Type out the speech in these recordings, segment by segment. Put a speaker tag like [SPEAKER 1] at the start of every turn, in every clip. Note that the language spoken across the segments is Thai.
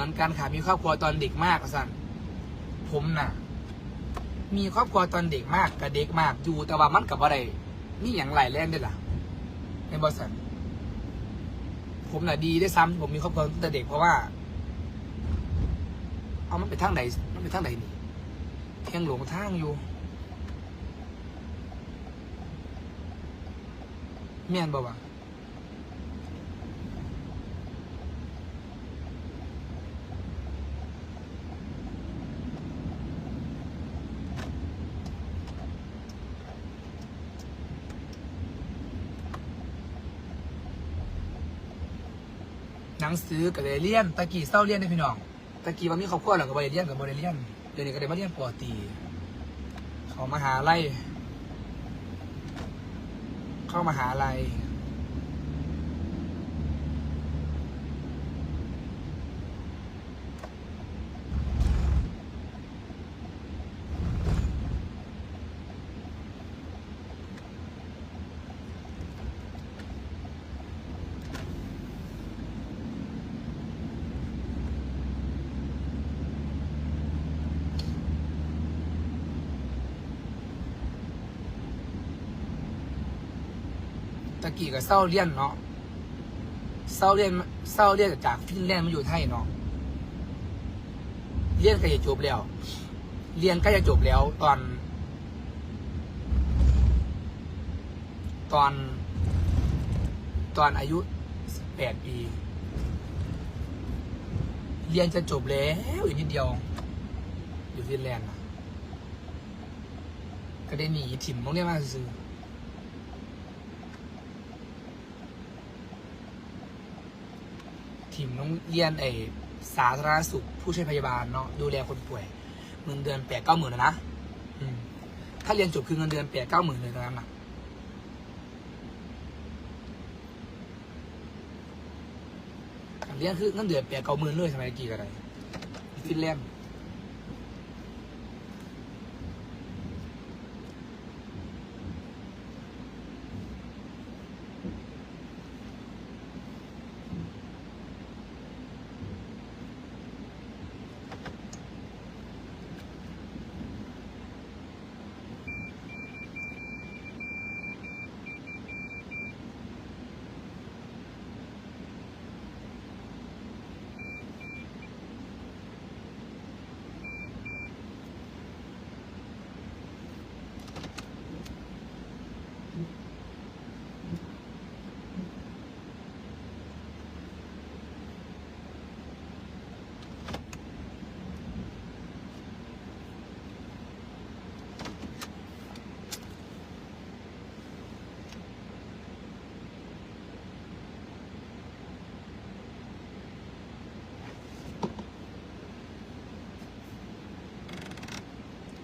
[SPEAKER 1] มือนกันค่ะ มีครอบครัวตอนเด็กมากสันผมน่ะ มีครอบครัวตอนเด็กมากกับเด็กมากอยู่แต่ว่ามันกับอะไรนี่อย่างไรแล่นได้ล่ะในบริษัทผมน่ะดีได้ซ้ำผมมีครอบครัวตั้งแต่เด็กเพราะว่า เอามันไปทางไหนมันไปทางไหนนี่เที่ยงหลงทางอยู่แม่นบ่วะ หนังสือกับเรียนตะกี้เศร้าเรียนได้พี่น้องตะกี้ว่ามีครอบครัวหรอกับบริเรียนกับบริเรียนเดี๋ยวนี้ก็ได้มาเรียนปอตรีเขามหาลัยเข้ามหาลัย ตะกี้ก็เศร้าเรียนเนาะเศร้าเรียนเศร้าเรียนจากฟินแลนด์มาอยู่ไทยเนาะเรียนใกล้จะจบแล้ว เรียนใกล้จะจบแล้ว ตอน ตอน ตอนอายุแปดปี เรียนจะจบแล้วอีกนิดเดียว อยู่ฟินแลนด์นะก็ได้หนีถิ่มโรงเรียนมาซื้อิมน้องเรียนไอสาธารณสุขผู้ช่วยพยาบาลเนาะดูแลคนป่วยเงินเดือนแปดเก้าหมื่นนะนะอืมถ้าเรียนจบคือเงินเดือนแปดเก้าหมื่นเลยนะนะการเรียนคือเงินเดือนแปดเก้าหมื่นเลยสมัยกี่อะไรฟินแลนด์ เ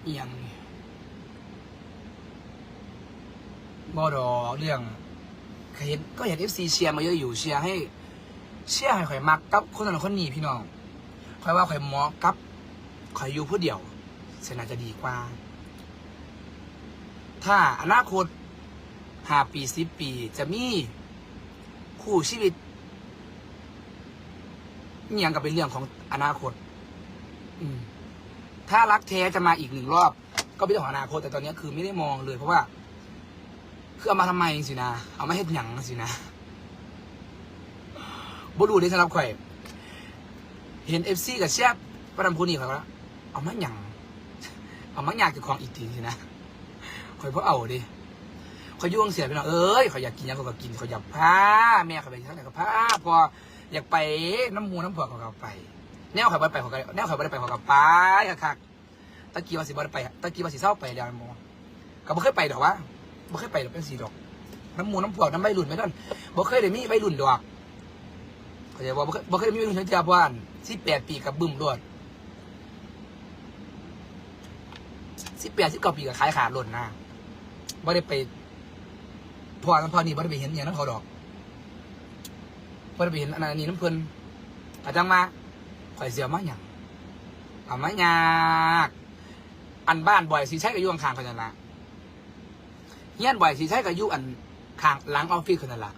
[SPEAKER 1] อียงบอดอเรื่องเคยเห็นก็เห็นเอฟซีเชียร์มาเยอะอยู่เชียร์ให้ เชียร์ให้ข่อยมักกับคนนั้นคนนี้พี่น้องข่อยว่าข่อยหมอกับข่อยอยู่ผู้เดียวเสนาจะดีกว่า ถ้าอนาคตห้าปีสิบปีจะมีคู่ชีวิตเนี่ยังกับเป็นเรื่องของอนาคต อืม ถ้ารักแท้จะมาอีกหนึ่งรอบ ก็เป็นเรื่องของอนาคตแต่ตอนนี้คือไม่ได้มองเลยเพราะว่า คือเอามาทำไมสินะ เอามาเฮ็ดหยังสินะบรูได้สำหรับข่อยเห็นเอฟซีกับเชียบประดำพูนี่ข่อยว่าเอามาหยังเอามาอยากจะของอีกทีสินะข่อยเพราะเอาดิข่อยยุ่งเสียไปหน่อยเอ้ยข่อยอยากกินยังข่อยก็กินข่อยอยากพาแม่ข่อยไปทั้งไหนก็พาพออยากไปน้ำมูน้ำผัวข่อยก็ไป แนวข่อยบ่ได้ไปขอยก็แนวข่อยบ่ได้ไปขอยก็ไปคักๆตะกี้ว่าสิบ่ได้ไปตะกี้ว่าสิเศร้าไปแล้วมก็บ่เคยไปดอกวะบ่เคยไปดอกเป็นสีดอกน้ำมูน้ำพวกน้ำใบรุ่นไม่นั่นบ่เคยได้มีใบรุ่นดอกเข้าใจบ่บ่เคยบ่เคยได้มีใบรุ่นเจ้าบ้านสิบแปดปีกับบึ้มรวดสิบแปดสิบเก้าปีกับขายขาดหล่นนะบ่ได้ไปพอน้ำพอนี่บ่ได้ไปเห็นอย่างนั้นเขาดอกบ่ได้ไปเห็นอันนี้น้ำเพิ่นอาจังมา ข่อยเสียวมาหยังเอามาหยากอันบ้านบ่อยสิใช้กับยุ่งข้างๆเขานั่นละเฮียนบ่อยสิใช้กับยุ่อันข้างหลังออฟฟิศคนนั่นละ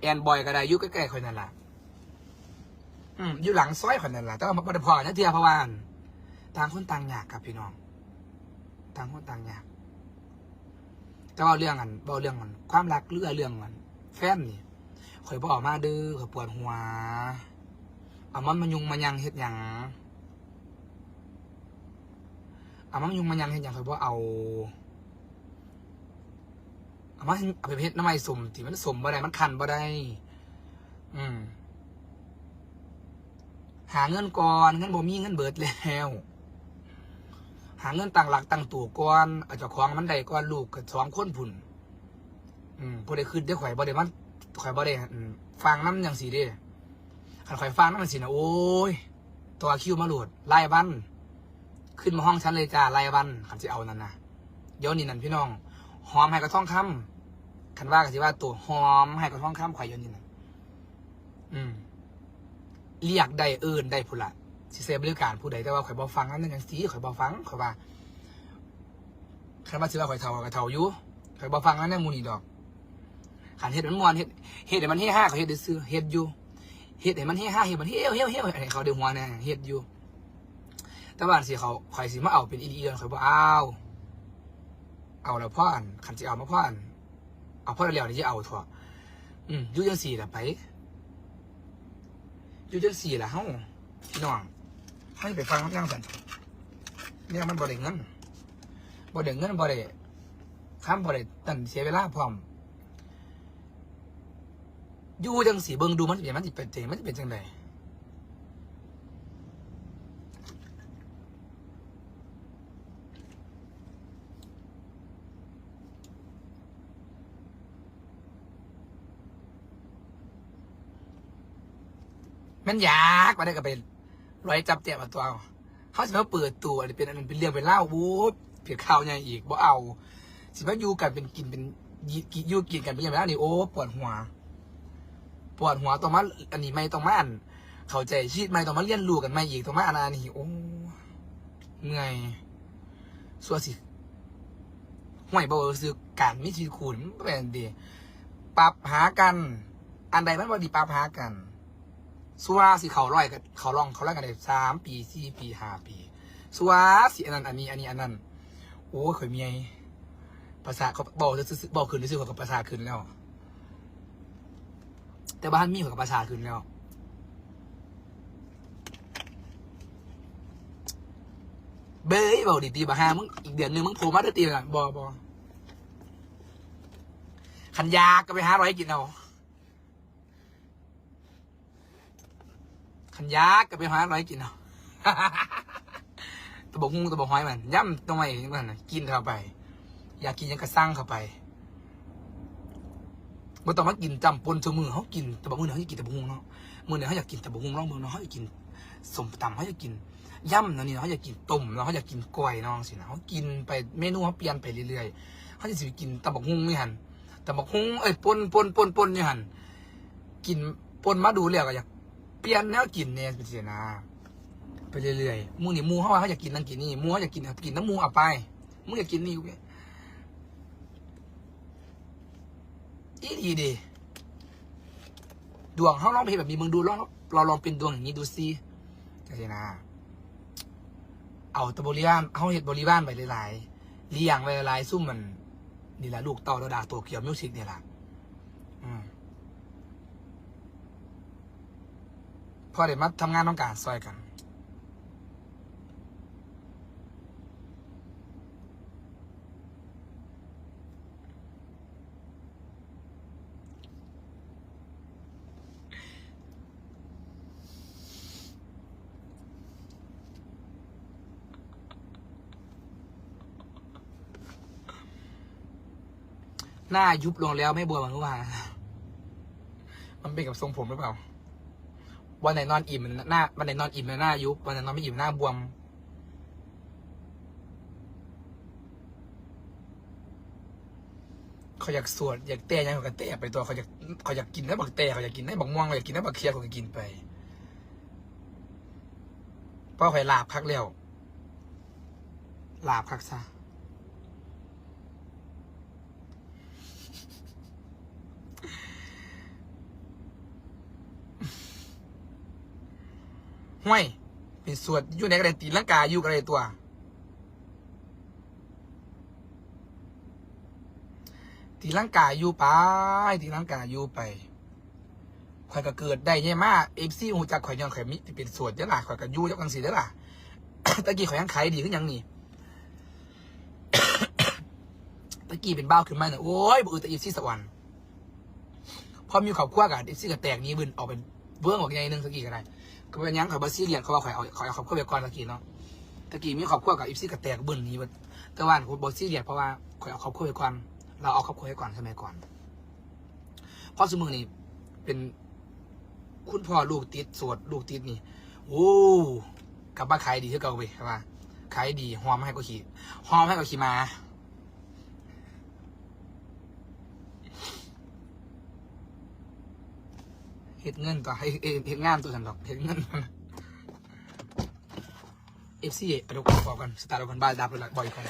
[SPEAKER 1] แอนบ่อยก็ได้ยุ่ใกล้ๆคนนั่นละอืมอยู่หลังซอยคนนั่นแหละแต่ว่าบ่ได้พอนะเทียพราวันต่างคนต่างอยากครับพี่น้องต่างคนต่างอยากแต่ว่าเรื่องอันเบาเรื่องมันความรักเรื่องเรื่องมันแฟนนี่ข่อยบออกมาเด้อข่อยปวดหัว อามันมายุงมายังเฮ็ดหยังอามันมายุงมายังเฮ็ดหยังข่อยบ่เอาอามาเอาไปเฮ็ดน้ำไม้สมที่มันสมบ่ได้มันคันบ่ได้ อืม หาเงินก่อนเงินบ่มีเงินเบิดแล้วหาเงินต่างหลักต่างตัวก่อนเอาเจ้าของมันได้ก่อนลูกกับสองคนพุ่นอืมบ่ได้ขึ้นได้ข่อยบ่ได้มันข่อยบ่ได้ฟังน้ำอย่างสีเด้ คันข่อยฟังน้ำมันสินะโอ้ย ตัวคิวมาหลุดไล่วันขึ้นมาห้องชั้นเลยจ้าไล่วันคันสิเอานั่นนะเดี๋ยวนี้นั่นพี่น้องหอมให้กระท่องคำคันว่าก็สิว่าตัวหอมให้กระท่องคำข่อยเดี๋ยวนี้นั่นอืมเรียกได้เอินได้พุ่นละสิเซบริการผู้ใดแต่ว่าข่อยบ่ฟังนั่นนั่นจังซี่ข่อยบ่ฟังข่อยว่าคันว่าสิว่าข่อยเฒ่าก็เฒ่าอยู่ข่อยบ่ฟังนั่นแน่หมู่นี่ดอกคันเฮ็ดมันมวนเฮ็ดเฮ็ดมันเฮฮาก็เฮ็ดด้ซื่อเฮ็ดอยู่ เฮ็ดให้มันเฮฮาเฮ็ดมันเฮวเฮวเฮวให้เขาได้หัวแน่เฮ็ดอยู่ แต่ว่านสิเขาข่อยสิมาเอาเป็นอีเอียนข่อยบ่เอาเอาแล้วพ่ออันคันสิเอามาพ่ออันเอาพ่อแล้วนี่สิเอาทั่วอืมอยู่จังซี่ละไปยู่จังสี่ละเฮ้าพี่น้องให้ไปฟังนั่งกันเนี่ยมันบ่ได้เงินบ่ได้เงินบ่ได้ข้ามบ่ได้ตันเสียเวลาพร้อม อยู่จังสีเบิงดูมันเป็นมันสิเป็นจังมันสิเป็นจังไดมันยากมาได้ก็ไปร้อยจับเจ็บมาตัวเอาเขาสิมาเปิดตัวอันนี้เป็นอันนั้นเป็นเรื่องเป็นเล่าวูบเพียข่าวใหญ่อีกบ่เอา สิมาอยู่กันเป็นกินเป็นยู่กินกันเป็นอย่างนั้นนี่โอ้ปวดหัว ปวดหัวต้องมาอันนี้ไม่ต้องมาอัน เข้าใจชีวิตไม่ต้องมาเรียนรู้กันไม่อีกต้องมาอันนั้นนี่โอ้เหนื่อยสัวสิห่วยบ่ซื้อการมีชีวิตคุณมันเป็นดีปรับหากัน อันใดมันบ่ดีปรับหากันสัวสิเขาร้อยกันเขาลองเขาร้อยกันได้สามปีสี่ปีห้าปีสัวสิอันนั้นอันนี้อันนี้อันนั้นโอ้ยข่อยเมียภาษาเขาบอกจะซื้อบอกขึ้นหรือซื้อกับภาษาขึ้นแล้ว แต่บ้านมีกับภาษาขึ้นแล้วเบ้ยบอกดีตีบาฮามึงอีกเดือนหนึ่งมึงโผล่มาได้ตีละบอบอขันยากก็ไปหาร้อยกินเอาขันยากก็ไปหาอะไรกินเอาตะบกฮุ้งตะบกห้อยมันย่ำตรงไหนมันกินเข้าไป อยากกินยังกระสั่งเข้าไป บ่ต้องมากินจำปนชมือเขากินตะบกมือเขาอยากกินตะบกฮุ้งเนาะมือเนี่ยเขาอยากกินตะบกฮุ้งร่องมือเนาะเขาอยากกินสมตำเขาอยากกินย่ำเนาะนี่เนาะเขาอยากกินต้มเนาะเขาอยากกินกล้วยเนาะสินะเขากินไปเมนูเขาเปลี่ยนไปเรื่อยๆเขาจะสิกินตะบกฮุ้งนี่หันตะบกฮุ้งเอ้ยปนปนปนปนนี่หันกินปนมาดูแล้วก็อยากเปลี่ยนแนวกินเนี่ยเป็นเสนะไปเรื่อยๆหมูนี่หมูเขาว่าเขาอยากกินนั่นกินนี่หมูเขาอยากกินกินน้ำมูเอาไปมึงอยากกินนี่ กูเนี่ยอีดีดีดวงเขาลองเห็นแบบนี้มึงดูลองเราลองเป็นดวงอย่างนี้ดูซิจะเสียนะเอาตะบริบ้านเขาเห็ดบริบ้านไปหลายๆเลี้ยงไปหลายๆซุ่มมันนี่แหละลูกเต่าระดาตัวเกี่ยวมิวสิกเนี่ยแหละพอเดี๋ยวมาทำงานต้องการซอยกัน น้ายุบลงแล้วไม่บวมเหมือนเมื่อวานมันเป็นกับทรงผมหรือเปล่า วันไหนนอนอิ่มหน้าวันไหนนอนอิ่มหน้ายุบวันไหนนอนไม่อิ่มหน้าบวมเขาอยากสวดอยากเตะยังเขาก็เตะไปตัวเขาอยากเขาอยากกินได้บักเตะเขาอยากกินได้บักม่วงเขาอยากกินได้บักเคียเขาก็กินไปเพราะข่อยลาบคักแล้วลาบคักซะ ห้วยเป็นสวดอยู่ในกระไดตีลังกาอยู่กระไดตัว ตีลังกาอยู่ไปตีลังกาอยู่ไปข่อยก็เกิดได้เนี่ยมากเอฟซีหูจักข่อยย้อนข่อยมิเป็นสวดเด้อล่ะข่อยก็ยู่จักจังซี่เด้อล่ะตะกี้ข่อยยังขายดีขึ้นยังนี่ตะกี้เป็นบ้าขึ้นมาเนี่ยโอ้ยบ่อือแต่อีซี่สวรรค์พอมีครอบครัวกับอีซี่ก็แตกนี้บึนออกเป็น เบื้องออกใหญ่หนึงตะกี้ก็ได้ก็เป็นยังข่อยบ่ซีเรียสเขาว่าข่อยเอาข่อยเอาครอบครัวไปก่อนตะกี้เนาะตะกี้มีครอบครัวกับอีซี่ก็แตกบึนนี้แต่ว่าผมบ่ซีเรียสเพราะว่าข่อยเอาครอบครัวไปก่อนเราเอาครอบครัวไปก่อนสมัยก่อนเพราะสมือนี่เป็นคุณพ่อลูกติดสวดลูกติดนี่โอ้กลับมาขายดีเท่าเก่าไปครับว่าขายดีหอมให้ก็ขี่หอมให้ก็ขี่มา เห็ดเงินต่อให้เห็ดงานตัวฉันดอกเห็ดเงินเอฟซีเอาดูกบอกกันสตาร์ทกันบ้านดับเลยละบ่อยคน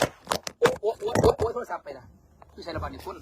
[SPEAKER 1] โอ้โอ้โอ้โอ้โอ้โทรศัพท์ไปละพี่ชายระบาดนี่คน